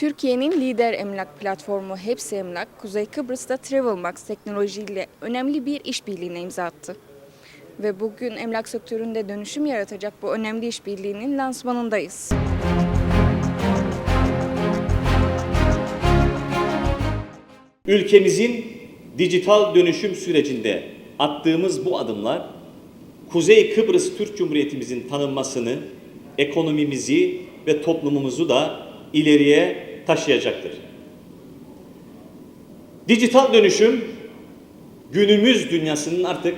Türkiye'nin lider emlak platformu Hepsi Emlak, Kuzey Kıbrıs'ta Travelmax teknolojiyle önemli bir işbirliğine imza attı. Ve bugün emlak sektöründe dönüşüm yaratacak bu önemli işbirliğinin lansmanındayız. Ülkemizin dijital dönüşüm sürecinde attığımız bu adımlar Kuzey Kıbrıs Türk Cumhuriyetimizin tanınmasını, ekonomimizi ve toplumumuzu da ileriye taşıyacaktır. Dijital dönüşüm günümüz dünyasının artık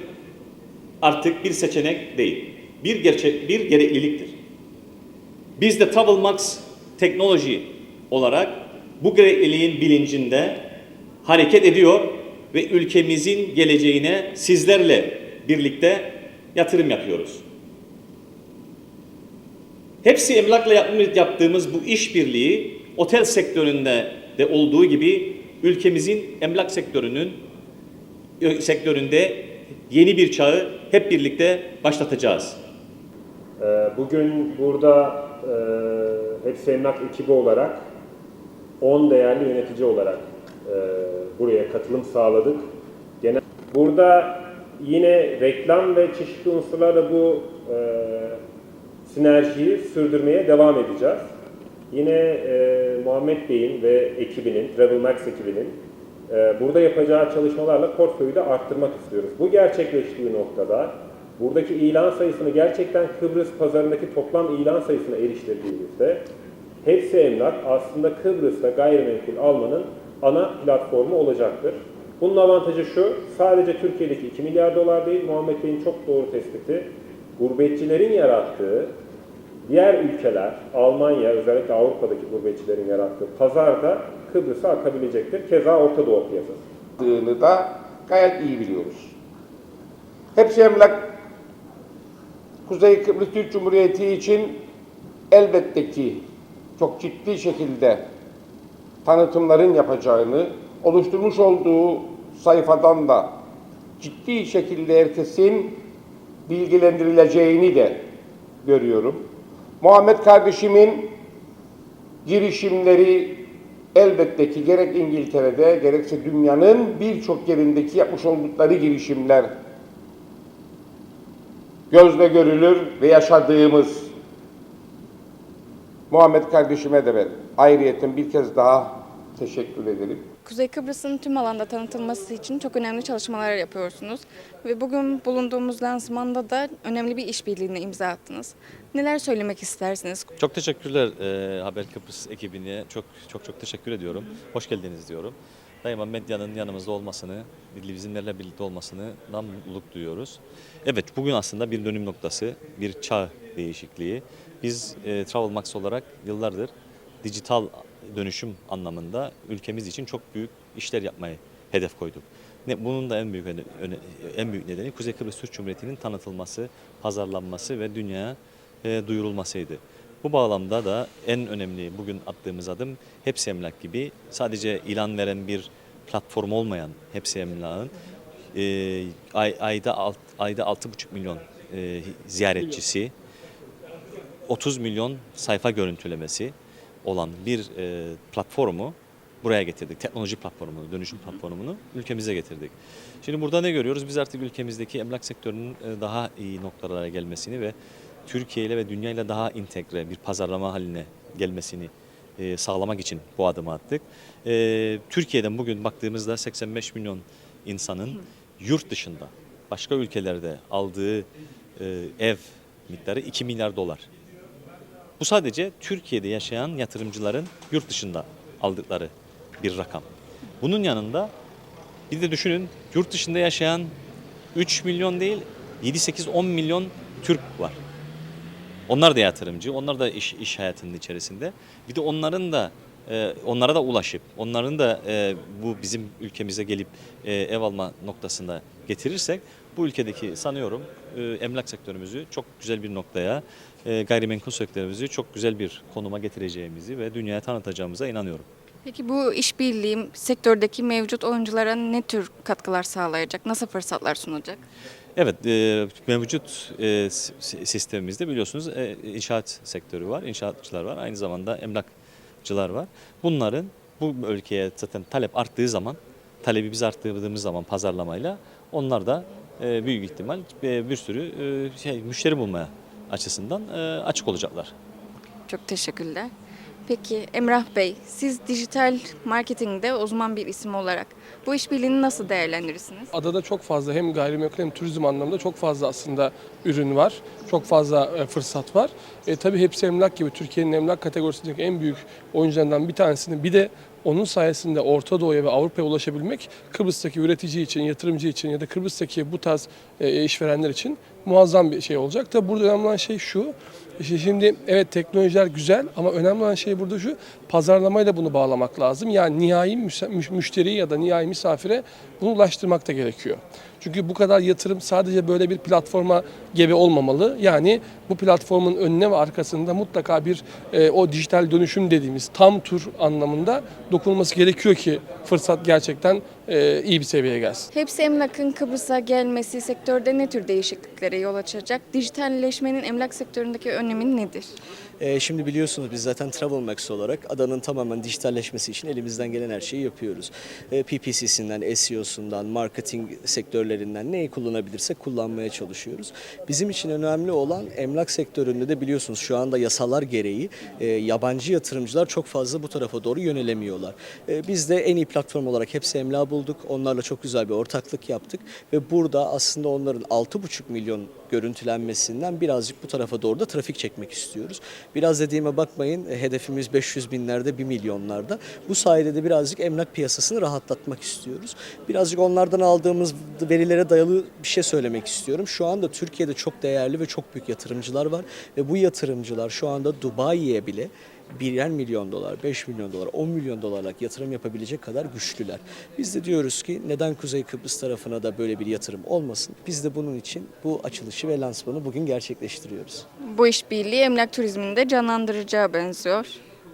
artık bir seçenek değil. Bir gerçek bir gerekliliktir. Biz de Travelmax teknoloji olarak bu gerekliliğin bilincinde hareket ediyor ve ülkemizin geleceğine sizlerle birlikte yatırım yapıyoruz. Hepsi emlakla yaptığımız- bu işbirliği otel sektöründe de olduğu gibi ülkemizin emlak sektörünün ö- sektöründe yeni bir çağı hep birlikte başlatacağız. Ee, Bugün burada e, Hepsi Emlak ekibi olarak 10 değerli yönetici olarak e, buraya katılım sağladık. Genel burada yine reklam ve çeşitli unsurlarla bu e, sinerjiyi sürdürmeye devam edeceğiz. Yine e, Muhammed Bey'in ve ekibinin, Travelmax ekibinin e, burada yapacağı çalışmalarla portföyü de arttırmak istiyoruz. Bu gerçekleştiği noktada buradaki ilan sayısını gerçekten Kıbrıs pazarındaki toplam ilan sayısına eriştirdiğimizde hepsi emlak aslında Kıbrıs'ta gayrimenkul almanın ana platformu olacaktır. Bunun avantajı şu, sadece Türkiye'deki 2 milyar dolar değil, Muhammed Bey'in çok doğru tespiti, gurbetçilerin yarattığı diğer ülkeler, Almanya, özellikle Avrupa'daki gurbetçilerin yarattığı pazarda Kıbrıs'a akabilecektir. Keza Orta Doğu piyasası. da gayet iyi biliyoruz. Hepsi emlak Kuzey Kıbrıs Türk Cumhuriyeti için elbette ki çok ciddi şekilde tanıtımların yapacağını, oluşturmuş olduğu sayfadan da ciddi şekilde herkesin bilgilendirileceğini de görüyorum. Muhammed kardeşimin girişimleri elbette ki gerek İngiltere'de gerekse dünyanın birçok yerindeki yapmış oldukları girişimler gözle görülür ve yaşadığımız Muhammed kardeşime de ben ayrıyeten bir kez daha teşekkür ederim. Kuzey Kıbrıs'ın tüm alanda tanıtılması için çok önemli çalışmalar yapıyorsunuz. Ve bugün bulunduğumuz lansmanda da önemli bir işbirliğine imza attınız. Neler söylemek istersiniz? Çok teşekkürler e, Haber Kıbrıs ekibine. Çok çok çok teşekkür ediyorum. Hoş geldiniz diyorum. Daima medyanın yanımızda olmasını, bizimlerle birlikte olmasını mutluluk duyuyoruz. Evet bugün aslında bir dönüm noktası, bir çağ değişikliği. Biz e, Travelmax olarak yıllardır dijital dönüşüm anlamında ülkemiz için çok büyük işler yapmayı hedef koyduk. Ne, bunun da en büyük en büyük nedeni Kuzey Kıbrıs Türk Cumhuriyeti'nin tanıtılması, pazarlanması ve dünyaya e, duyurulmasıydı. Bu bağlamda da en önemli bugün attığımız adım Hepsi Emlak gibi sadece ilan veren bir platform olmayan Hepsi Emlak'ın e, ay, ayda alt, ayda 6,5 milyon e, ziyaretçisi, 30 milyon sayfa görüntülemesi olan bir e, platformu buraya getirdik. Teknoloji platformunu, dönüşüm platformunu ülkemize getirdik. Şimdi burada ne görüyoruz? Biz artık ülkemizdeki emlak sektörünün e, daha iyi noktalara gelmesini ve Türkiye ile ve dünya ile daha entegre bir pazarlama haline gelmesini e, sağlamak için bu adımı attık. E, Türkiye'den bugün baktığımızda 85 milyon insanın yurt dışında, başka ülkelerde aldığı ev miktarı 2 milyar dolar. Bu sadece Türkiye'de yaşayan yatırımcıların yurt dışında aldıkları bir rakam. Bunun yanında bir de düşünün yurt dışında yaşayan 3 milyon değil 7-8-10 milyon Türk var. Onlar da yatırımcı, onlar da iş, iş hayatının içerisinde. Bir de onların da e, onlara da ulaşıp, onların da e, bu bizim ülkemize gelip e, ev alma noktasında getirirsek bu ülkedeki sanıyorum e, emlak sektörümüzü çok güzel bir noktaya, e, gayrimenkul sektörümüzü çok güzel bir konuma getireceğimizi ve dünyaya tanıtacağımıza inanıyorum. Peki bu işbirliği sektördeki mevcut oyunculara ne tür katkılar sağlayacak? Nasıl fırsatlar sunacak? Evet, e, mevcut e, sistemimizde biliyorsunuz e, inşaat sektörü var, inşaatçılar var. Aynı zamanda emlak emlakçılar var. Bunların bu ülkeye zaten talep arttığı zaman, talebi biz arttırdığımız zaman pazarlamayla onlar da e, büyük ihtimal e, bir sürü e, şey müşteri bulmaya açısından açık olacaklar. Çok teşekkürler. Peki Emrah Bey, siz dijital marketingde uzman bir isim olarak bu işbirliğini nasıl değerlendirirsiniz? Adada çok fazla hem gayrimenkul hem turizm anlamında çok fazla aslında ürün var. Çok fazla e, fırsat var. E, tabii hepsi emlak gibi Türkiye'nin emlak kategorisindeki en büyük oyuncularından bir tanesini bir de onun sayesinde Orta Doğu'ya ve Avrupa'ya ulaşabilmek Kıbrıs'taki üretici için, yatırımcı için ya da Kıbrıs'taki bu tarz e, işverenler için muazzam bir şey olacak. Tabii burada önemli olan şey şu. Şimdi evet teknolojiler güzel ama önemli olan şey burada şu pazarlamayla bunu bağlamak lazım. Yani nihai müse- müş- müşteriye ya da nihai misafire bunu ulaştırmak da gerekiyor. Çünkü bu kadar yatırım sadece böyle bir platforma gebe olmamalı. Yani bu platformun önüne ve arkasında mutlaka bir e, o dijital dönüşüm dediğimiz tam tur anlamında dokunulması gerekiyor ki fırsat gerçekten e, iyi bir seviyeye gelsin. Hepsi emlakın Kıbrıs'a gelmesi sektörde ne tür değişikliklere yol açacak? Dijitalleşmenin emlak sektöründeki önemi nedir? Ee, şimdi biliyorsunuz biz zaten Travelmax olarak adanın tamamen dijitalleşmesi için elimizden gelen her şeyi yapıyoruz. Ee, PPC'sinden, SEO'sundan, marketing sektörlerinden neyi kullanabilirsek kullanmaya çalışıyoruz. Bizim için önemli olan emlak sektöründe de biliyorsunuz şu anda yasalar gereği e, yabancı yatırımcılar çok fazla bu tarafa doğru yönelemiyorlar. E, biz de en iyi platform olarak hepsi emlak bulduk. Onlarla çok güzel bir ortaklık yaptık ve burada aslında onların 6,5 milyon görüntülenmesinden birazcık bu tarafa doğru da trafik çekmek istiyoruz. Biraz dediğime bakmayın e, hedefimiz 500 binlerde 1 milyonlarda. Bu sayede de birazcık emlak piyasasını rahatlatmak istiyoruz. Birazcık onlardan aldığımız verilere dayalı bir şey söylemek istiyorum. Şu anda Türkiye'de çok değerli ve çok büyük yatırımcılar var ve bu yatırımcılar şu anda Dubai'ye bile birer milyon dolar, 5 milyon dolar, 10 milyon dolarlık yatırım yapabilecek kadar güçlüler. Biz de diyoruz ki neden Kuzey Kıbrıs tarafına da böyle bir yatırım olmasın? Biz de bunun için bu açılışı ve lansmanı bugün gerçekleştiriyoruz. Bu işbirliği emlak turizmini de canlandıracağı benziyor.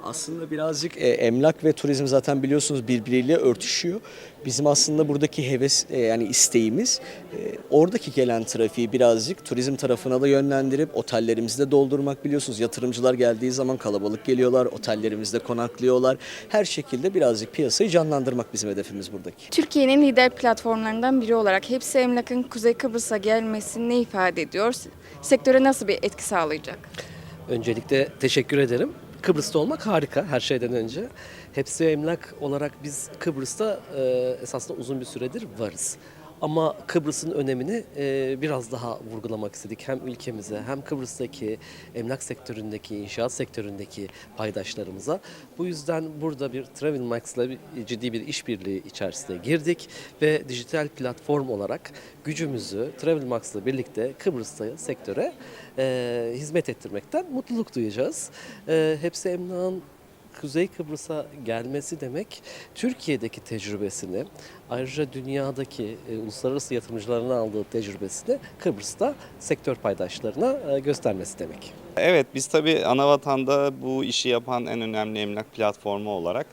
Aslında birazcık e, emlak ve turizm zaten biliyorsunuz birbiriyle örtüşüyor. Bizim aslında buradaki heves e, yani isteğimiz e, oradaki gelen trafiği birazcık turizm tarafına da yönlendirip otellerimizi de doldurmak biliyorsunuz. Yatırımcılar geldiği zaman kalabalık geliyorlar, otellerimizde konaklıyorlar. Her şekilde birazcık piyasayı canlandırmak bizim hedefimiz buradaki. Türkiye'nin lider platformlarından biri olarak hepsi emlakın Kuzey Kıbrıs'a gelmesi ne ifade ediyor? Sektöre nasıl bir etki sağlayacak? Öncelikle teşekkür ederim. Kıbrıs'ta olmak harika her şeyden önce. Hepsi emlak olarak biz Kıbrıs'ta e, esasında uzun bir süredir varız. Ama Kıbrıs'ın önemini e, biraz daha vurgulamak istedik. Hem ülkemize hem Kıbrıs'taki emlak sektöründeki, inşaat sektöründeki paydaşlarımıza. Bu yüzden burada bir Travelmax'la bir, ciddi bir işbirliği içerisine girdik. Ve dijital platform olarak gücümüzü Travelmax'la birlikte Kıbrıs'ta sektöre e, hizmet ettirmekten mutluluk duyacağız. E, hepsi emlakın Kuzey Kıbrıs'a gelmesi demek Türkiye'deki tecrübesini ayrıca dünyadaki e, uluslararası yatırımcıların aldığı tecrübesini Kıbrıs'ta sektör paydaşlarına e, göstermesi demek. Evet biz tabii Anavatan'da bu işi yapan en önemli emlak platformu olarak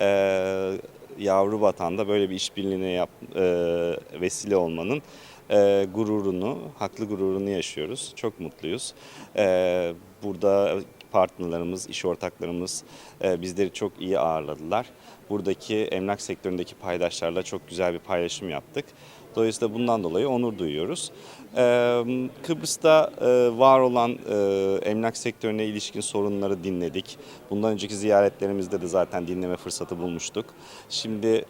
eee yavru vatanda böyle bir işbirliğine yap, eee, vesile olmanın eee, gururunu, haklı gururunu yaşıyoruz. Çok mutluyuz. Eee, burada partnerlerimiz, iş ortaklarımız eee, bizleri çok iyi ağırladılar. Buradaki emlak sektöründeki paydaşlarla çok güzel bir paylaşım yaptık. Dolayısıyla bundan dolayı onur duyuyoruz. Kıbrıs'ta var olan emlak sektörüne ilişkin sorunları dinledik. Bundan önceki ziyaretlerimizde de zaten dinleme fırsatı bulmuştuk. Şimdi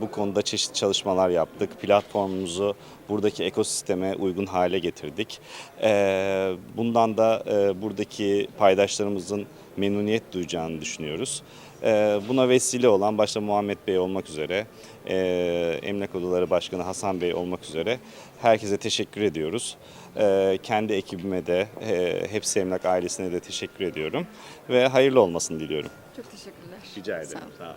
bu konuda çeşitli çalışmalar yaptık. Platformumuzu buradaki ekosisteme uygun hale getirdik. Bundan da buradaki paydaşlarımızın memnuniyet duyacağını düşünüyoruz. Ee, Buna vesile olan başta Muhammed Bey olmak üzere, e, Emlak Odaları Başkanı Hasan Bey olmak üzere herkese teşekkür ediyoruz. Ee, Kendi ekibime de, e, hepsi Emlak ailesine de teşekkür ediyorum ve hayırlı olmasını diliyorum. Çok teşekkürler. Rica Sağ ederim. olun. Sağ olun.